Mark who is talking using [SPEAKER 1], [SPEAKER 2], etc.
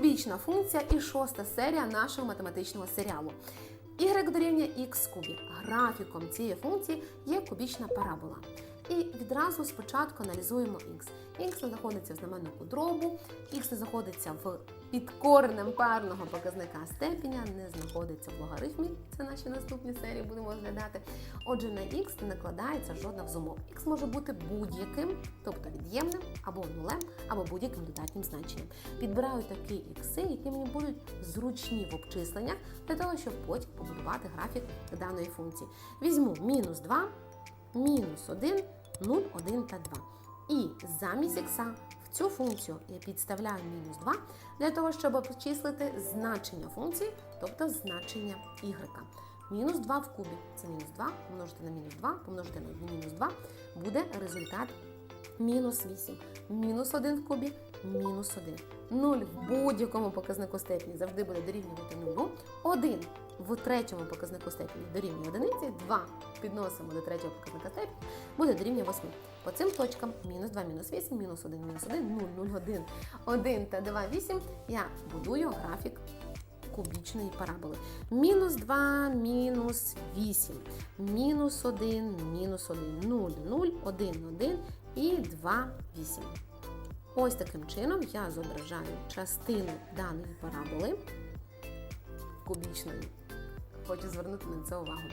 [SPEAKER 1] Кубічна функція і шоста серія нашого математичного серіалу. Y дорівнює х кубі. Графіком цієї функції є кубічна парабола. І відразу спочатку аналізуємо х. Х знаходиться в знаменнику дробу, х не знаходиться в підкоренем парного показника степеня, не знаходиться в логарифмі. Це наші наступні серії будемо розглядати. Отже, на х не накладається жодна з умов. Х може бути будь-яким, тобто від'ємним або нулем, або будь-яким додатнім значенням. Підбираю такі ікси, які мені будуть зручні в обчисленнях, для того, щоб потім побудувати графік даної функції. Візьму мінус 2, мінус 1, 0, 1 та 2. І замість ікса в цю функцію я підставляю мінус 2 для того, щоб обчислити значення функції, тобто значення y. Мінус 2 в кубі це мінус 2, помножити на мінус 2, помножити на мінус 2, буде результат мінус 8. Мінус 1 в кубі, мінус 1. 0 в будь-якому показнику степені завжди буде дорівнювати 0. 1 в третьому показнику степені дорівнює 1, 2 підносимо до третього показника степені, буде дорівнює 8. По цим точкам мінус 2, мінус 8, мінус 1, мінус 1, 0, 0, 1, 1 та 2, 8 я будую графік кубічної параболи. Мінус 2, мінус 8, мінус 1, мінус 1, 0, 0, 1, 1 і 2, 8. Ось таким чином я зображаю частину даної параболи кубічної. Хочу звернути на це увагу.